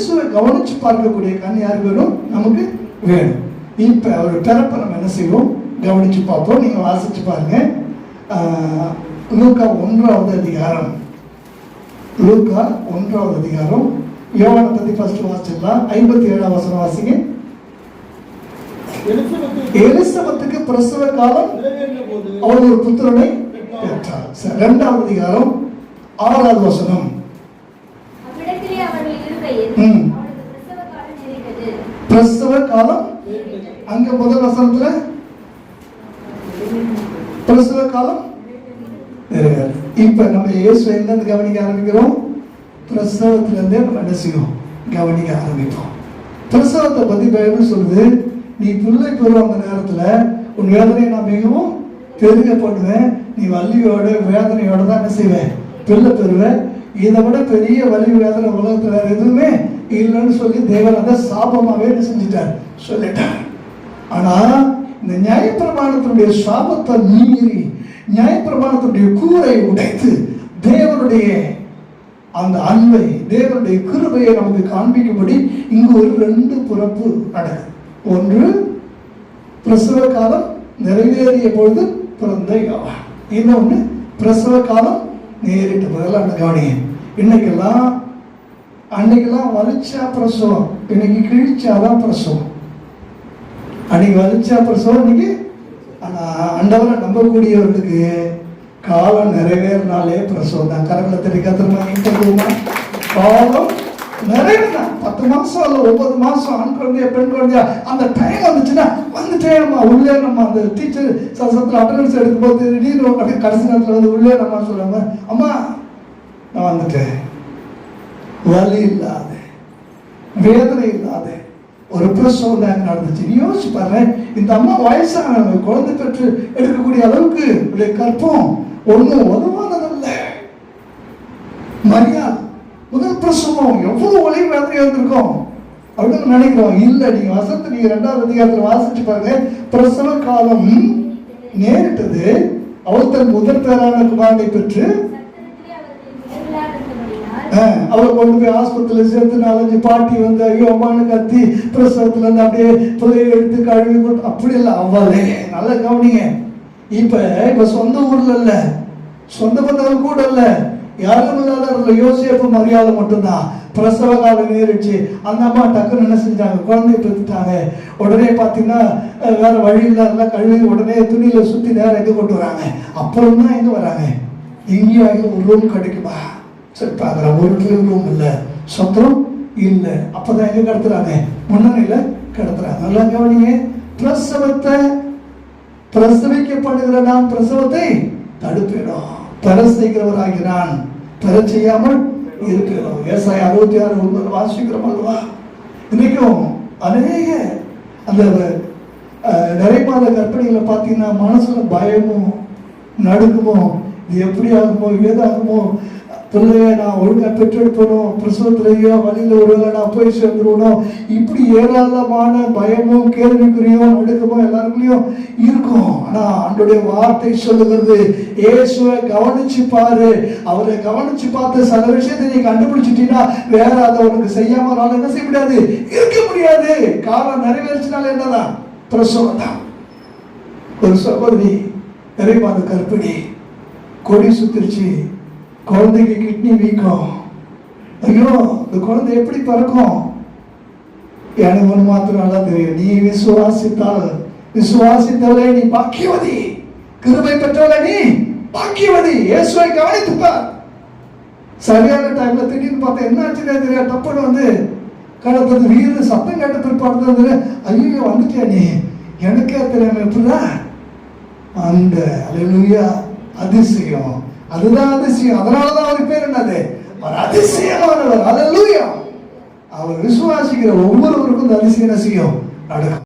இயேசுவை கவனிச்சு பார்க்கக்கூடிய கண் யாருக்கு வேணும்? நமக்கு வேணும். இப்ப அவர் பிறப்பை நம்ம என்ன செய்வோம்? கவனிச்சு பார்ப்போம். நீங்க வாசிச்சு பாருங்க. லூக்கா ஒன்றாவது அதிகாரம். லூக்கா ஒன்றாவது அதிகாரம். யோவானை பத்தி ஃபர்ஸ்ட் வாசிச்சிடலாம். ஐம்பத்தி ஏழாம் வசனம் வாசிங்க. எலிசபெத்து எலிசபெத்துக்கு பிரசவ காலம் அவள் ஒரு புத்திரனை பெற்றார் சரி, இரண்டாவது அதிகாரம். ஆறாவது வசனம் அவ்விடத்திலே அவர்கள் இருக்கையில் ம். அவளுக்கு பிரசவ காலம் நெருங்கியது. பிரசவ காலம் அங்க முதல் வசனத்துல? பிரசவ காலம்? நிறைவேறு. இப்ப நம்ம இயேசு எங்கிருந்து கவனிக்க ஆரம்பிக்கிறோம்? பிரசவத்துல இருந்தே நம்ம என்ன செய்யும் கவனிக்க ஆரம்பிப்போம். பிரசவத்தை பத்தி பைபிள் சொல்லுது? நீ பிள்ளை பெறும் அந்த நேரத்துல உன் வேதனையை நான் மிகவும் பெருக பண்ணுவேன். நீ வள்ளியோட வேதனையோட தான் என்ன செய்வேன்? பிள்ளை பெறுவேன். இதை விட பெரிய வலி வேதனை உலகத்துல எதுவுமே இல்லைன்னு சொல்லி தேவன் அதை சாபமாவே என்ன செஞ்சிட்டார்? சொல்லிட்டார். ஆனால் இந்த நியாயப்பிரமாணத்தினுடைய சாபத்தை மீறி நியாயப்பிரமாணத்தினுடைய கூரை உடைத்து தேவனுடைய அந்த அன்பை தேவனுடைய கிருபையை நமக்கு காண்பிக்கும்படி இங்கு ஒரு ரெண்டு பிறப்பு நடக்குது. ஒன்று பிரசவ காலம் நிறைவேறிய பொழுது பிறந்த யோவா இன்னொன்று பிரசவ காலம் நேரிட்ட முதல்ல அந்த கவனிங்க. இன்னைக்கெல்லாம் அன்னைக்கெல்லாம் வலிச்சா பிரசவம் இன்னைக்கு கிழிச்சாதான் பிரசவம். அன்னைக்கு வலிச்சா பிரசவம் இன்னைக்கு ஆனா ஆண்டவரை நம்பக்கூடியவர்களுக்கு காலம் நிறைவேறினாலே பிரசவம் தான். கரங்களை தெரிய கத்திரமா காலம் நிறைவேறினா பத்து மாசம் இல்ல ஒன்பது மாசம் ஆண் குழந்தையா பெண் குழந்தையா அந்த டைம் வந்துச்சுன்னா வந்துட்டே நம்ம உள்ளே நம்ம அந்த டீச்சர் சசத்தில் அட்டண்டன்ஸ் எடுக்கும்போது திடீர்னு அப்படியே கடைசி நேரத்தில் வந்து உள்ளே நம்ம சொல்லுவாங்க அம்மா நான் வந்துட்டேன். வலி இல்லாத வேதனை இல்லாத ஒரு பிரசவம் தான் நடந்துச்சு. நீ யோசிச்சு பாரு இந்த அம்மா வயசானவங்க குழந்தை பெற்று எடுக்கக்கூடிய அளவுக்கு இவருடைய கற்பம் ஒன்றும் உதவானதல்ல மரியாதை. முதல் பிரசவம் எவ்வளவு ஒளி வேதனை இருந்திருக்கும் அப்படின்னு நினைக்கிறோம். இல்ல நீங்க வசத்து நீங்க ரெண்டாவது அதிகாரத்தில் வாசிச்சு பாருங்க. பிரசவ காலம் நேரிட்டது. அவள் தன் முதல் பேரான குமாரனை பெற்று அவரை கொண்டு போய் ஆஸ்பத்திரியில் சேர்த்து நாலஞ்சு பாட்டி வந்து ஐயோ அம்மானு கத்தி பிரசவத்துல இருந்து அப்படியே புதைய எடுத்து கழுவி கொடுத்து அப்படி இல்லை அவ்வளே நல்லா கவனிங்க. இப்ப இப்ப சொந்த ஊர்ல இல்ல. சொந்த பந்தங்கள் கூட இல்ல. யாரும் இல்லாத இடத்துல யோசிப்பு மரியாதை மட்டும்தான். பிரசவ காலம் நேரிடுச்சு. அந்த அம்மா டக்குன்னு என்ன செஞ்சாங்க? குழந்தைய பெற்றுட்டாங்க. உடனே பார்த்தீங்கன்னா வேற வழி இல்லாத கழுவி உடனே துணியில சுத்தி நேரம் எங்க கொண்டு வராங்க. அப்புறம் தான் எங்க வராங்க. இங்கேயும் ஒரு ரூம் கிடைக்குமா? சரி பார்க்குறேன் ஒரு கிலோ ரூம் இல்லை. சொந்தம் இல்லை. அப்பதான் எங்க கடத்துறாங்க? முன்னணியில் கடத்துறாங்க. நல்லா கவனிங்க. பிரசவத்தை பிரசவிக்கப்படுகிற நான் பிரசவத்தை தடுப்பிடும் பரசிக்கிறவராகி நான் பெற செய்யாமல் இருக்கிறோம். விவசாயம் அறுபத்தி ஆறு ஒன்பது வாசிக்கிறோம் அல்லவா? இன்னைக்கும் அநேக அந்த நிறைய மாத கற்பனைகளை பார்த்தீங்கன்னா மனசுல பயமும் நடுக்குமோ இது எப்படி ஆகுமோ ஏதாகுமோ பிள்ளைய நான் ஒழுங்காக பெற்றெடுப்பணும் பிரசவத்திலேயோ வழியில ஒருவேளை நான் போய் சேர்ந்துருவணும் இப்படி ஏராளமான பயமும் கேள்விக்குறியும் நடுக்கமும் எல்லாருக்குள்ளேயும் இருக்கும். ஆனால் அன்றைய வார்த்தை சொல்லுகிறது இயேசுவை கவனிச்சு பாரு. அவரை கவனிச்சு பார்த்து சில விஷயத்தை நீ கண்டுபிடிச்சிட்டீங்கன்னா வேற அதை உனக்கு செய்யாம என்ன செய்ய முடியாது? இருக்க முடியாது. காலம் நிறைவேறிச்சினால என்னதான்? பிரசவம் தான் ஒரு சகோதரி நிறைவாத கற்பிணி கொடி சுத்திருச்சு. குழந்தைக்கு கிட்னி வீக்கம். ஐயோ இந்த குழந்தை எப்படி பிறக்கும்? எனக்கு ஒன்று மாத்திரம் நல்லா தெரியும். நீ விசுவாசித்தால் விசுவாசித்தவளே நீ பாக்கியவதி. கிருபை பெற்றவளே நீ பாக்கியவதி. இயேசுவை கவனித்துப்பார் சரியான டைம்ல திடீர்னு பார்த்தா என்ன ஆச்சுன்னே தெரியாது. டப்புன்னு வந்து கடத்தது வீடு சத்தம் கேட்ட பிற்பாடு ஐயோ வந்துட்டியா நீ? எனக்கே தெரியாம எப்படிதான் அந்த அலையிலுயா அதிசயம். அதுதான் அதிசயம் அதனாலதான் அவர் பேர் என்னது? அவர் அதிசயமானவர். அதல்லூயா அவர் விசுவாசிக்கிற ஒவ்வொருவருக்கும் இந்த அதிசயம் செய்யும் நடக்கும்.